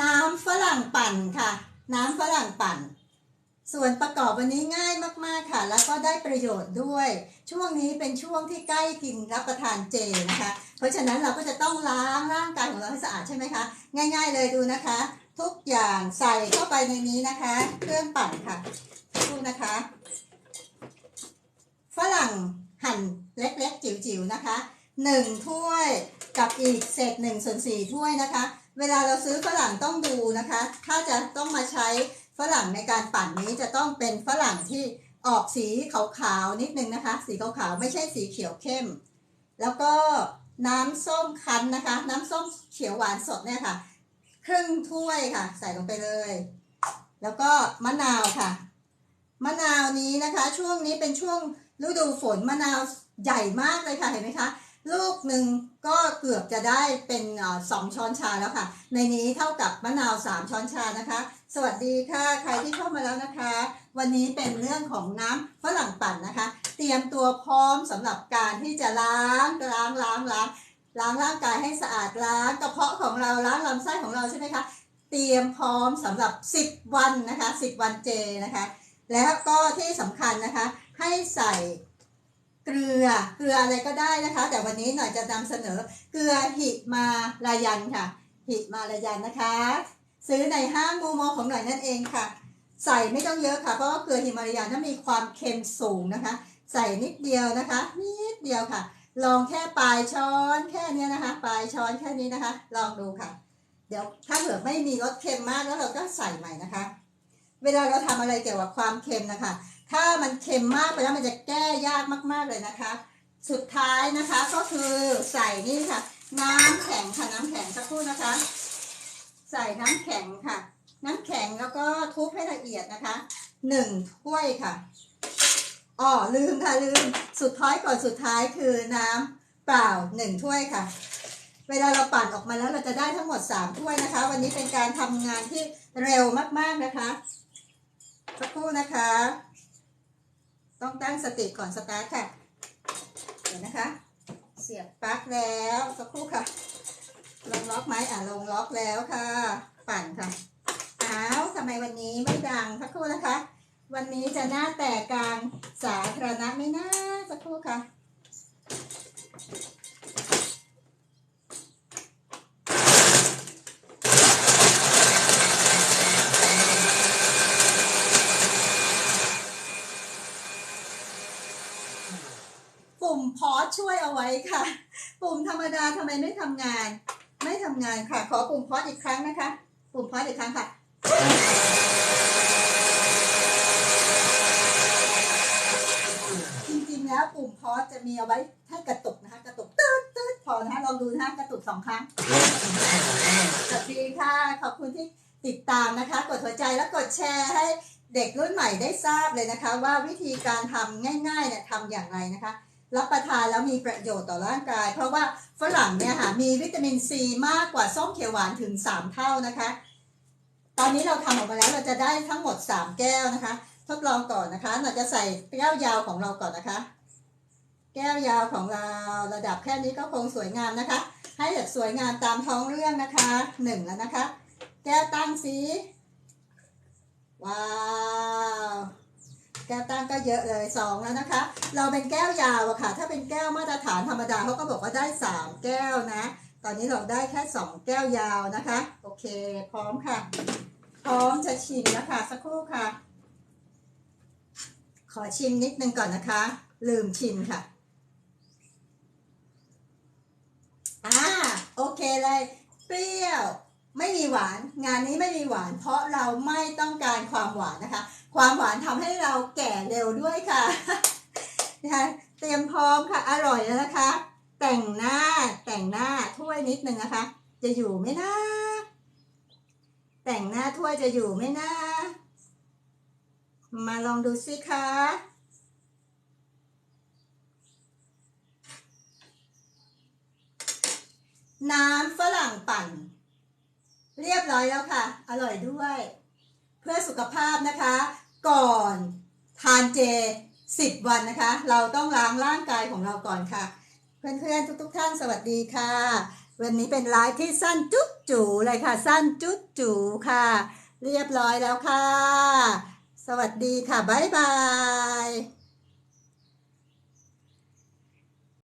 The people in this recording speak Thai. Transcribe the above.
น้ำฝรั่งปั่นค่ะ น้ำฝรั่งปั่น ส่วนประกอบวันนี้ง่ายมากๆค่ะ แล้วก็ได้ประโยชน์ด้วย ช่วงนี้เป็นช่วงที่ใกล้กินรับประทานเจนะคะ เพราะฉะนั้นเราก็จะต้องล้างร่างกายของเราให้สะอาดใช่ไหมคะ ง่าย ๆ เลยดูนะคะ ทุกอย่างใส่เข้าไปในนี้นะคะ เครื่องปั่นค่ะดูนะคะ ฝรั่งหั่นเล็กๆจิ๋วๆนะคะหนึ่งถ้วย กับอีกเศษหนึ่งส่วนสี่ถ้วยนะคะ เวลาเราซื้อฝรั่งต้องดูนะคะ ถ้าจะต้องมาใช้ฝรั่งในการปั่นนี้จะต้องเป็นฝรั่งที่ออกสีขาวๆนิดนึงนะคะ สีขาวๆไม่ใช่สีเขียวเข้ม แล้วก็น้ำส้มคั้นนะคะ น้ำส้มเขียวหวานสดเนี่ยค่ะ ครึ่งถ้วยค่ะ ใส่ลงไปเลย แล้วก็มะนาวค่ะ มะนาวนี้นะคะ ช่วงนี้เป็นช่วงฤดูฝนมะนาวใหญ่มากเลยค่ะเห็นไหมคะ ลูกหนึ่งก็เกือบจะได้เป็นสองช้อนชาแล้วค่ะ ในนี้เท่ากับมะนาวสามช้อนชานะคะ สวัสดีค่ะใครที่เข้ามาแล้วนะคะ วันนี้เป็นเรื่องของน้ำฝรั่งปั่นนะคะ เตรียมตัวพร้อมสำหรับการที่จะล้างล้างล้างล้างล้างร่างกายให้สะอาดล้างกระเพาะของเราล้างลำไส้ของเราใช่ไหมคะเตรียมพร้อมสำหรับ 10 วันนะคะ 10 วันเจนะคะ แล้วก็ที่สำคัญนะคะให้ใส่ เกลือเกลืออะไรก็ได้นะคะ แต่วันนี้หน่อยจะนำเสนอเกลือหิมาลายันค่ะ หิมาลายันนะคะ ซื้อในห้างมูโมของหน่อยนั่นเองค่ะ ใส่ไม่ต้องเยอะค่ะเพราะว่าเกลือหิมาลายันถ้ามีความเค็มสูงนะคะ ใส่นิดเดียวนะคะ นิดเดียวค่ะ ลองแค่ปลายช้อนแค่นี้นะคะ ปลายช้อนแค่นี้นะคะ ลองดูค่ะ เดี๋ยวถ้าเผื่อไม่มีรสเค็มมากแล้วเราก็ใส่ใหม่นะคะ เวลาเราทำอะไรเกี่ยวกับความเค็มนะคะ ถ้ามันเค็มมากไปแล้วมันจะแก้ยากมากๆเลยนะคะ สุดท้ายนะคะก็คือใส่นี่ค่ะ น้ำแข็งค่ะน้ำแข็งสักครู่นะคะ ใส่น้ำแข็งค่ะ น้ำแข็งแล้วก็ทุบให้ละเอียดนะคะหนึ่งถ้วยค่ะอ๋อลืมค่ะลืมสุดท้ายก่อนสุดท้ายคือน้ำเปล่าหนึ่งถ้วยค่ะ เวลาเราปั่นออกมาแล้วเราจะได้ทั้งหมดสามถ้วยนะคะ วันนี้เป็นการทำงานที่เร็วมากๆนะคะสักครู่นะคะ ต้องตั้งสติก่อนสตาร์ทค่ะเดี๋ยวนะคะ เสียบปลั๊กแล้วสักครู่ค่ะ ลงล็อกไหมอะลงล็อกแล้วค่ะ ปั่นค่ะอ้าวทำไมวันนี้ไม่ดังสักครู่นะคะ วันนี้จะหน้าแตกกลางสาธารณะไม่น่าสักครู่ค่ะ ปุ่มพอส ช่วยเอาไว้ค่ะ ปุ่มธรรมดาทำไมไม่ทำงาน ไม่ทำงานค่ะ ขอปุ่มพอสอีกครั้งนะคะ ปุ่มพอสอีกครั้งค่ะ จริงๆแล้วปุ่มพอสจะมีเอาไว้ให้กระตุกนะคะ กระตุกตืดตืดพอนะคะลองดูนะคะกระตุกสองครั้งสวัสดีค่ะ ขอบคุณที่ติดตามนะคะ กดหัวใจและกดแชร์ให้เด็กรุ่นใหม่ได้ทราบเลยนะคะ ว่าวิธีการทำง่ายๆเนี่ยทำอย่างไรนะคะ รับประทานแล้วมีประโยชน์ต่อร่างกาย เพราะว่าฝรั่งเนี่ยค่ะมีวิตามินซีมากกว่าส้มเขียวหวานถึง 3 เท่านะคะ ตอนนี้เราทำออกมาแล้วเราจะได้ทั้งหมด 3 แก้วนะคะ ทดลองก่อนนะคะ เราจะใส่แก้วยาวของเราก่อนนะคะ แก้วยาวของเราระดับแค่นี้ก็คงสวยงามนะคะ ให้แบบสวยงามตามท้องเรื่องนะคะหนึ่งแล้วนะคะ แก้วตั้งสีว้าว แก้วตั้งก็เยอะเลยสองแล้วนะคะ เราเป็นแก้วยาวอะค่ะ ถ้าเป็นแก้วมาตรฐานธรรมดาเขาก็บอกว่าได้สามแก้วนะ ตอนนี้เราได้แค่สองแก้วยาวนะคะ โอเค พร้อมค่ะ พร้อมจะชิมนะคะ สักครู่ค่ะ ขอชิมนิดนึงก่อนนะคะ ลืมชิมค่ะอ่าโอเคเลย เปรี้ยว ไม่มีหวานงานนี้ไม่มีหวาน เพราะเราไม่ต้องการความหวานนะคะ ความหวานทำให้เราแก่เร็วด้วยค่ะนะคะเตรียมพร้อมค่ะ อร่อยแล้วนะคะ แต่งหน้าแต่งหน้าถ้วยนิดนึงนะคะ จะอยู่ไหมนะแต่งหน้าถ้วยจะอยู่ไหมนะมาลองดูสิคะน้ำฝรั่งปั่น เรียบร้อยแล้วค่ะ อร่อยด้วย เพื่อสุขภาพนะคะ ก่อนทานเจ 10 วันนะคะ เราต้องล้างร่างกายของเราก่อนค่ะ เพื่อนๆทุก ๆ ท่านสวัสดีค่ะ วันนี้เป็นไลฟ์ที่สั้นจุ๊บจูเลยค่ะ สั้นจุ๊บจูค่ะ เรียบร้อยแล้วค่ะ สวัสดีค่ะ บ๊ายบาย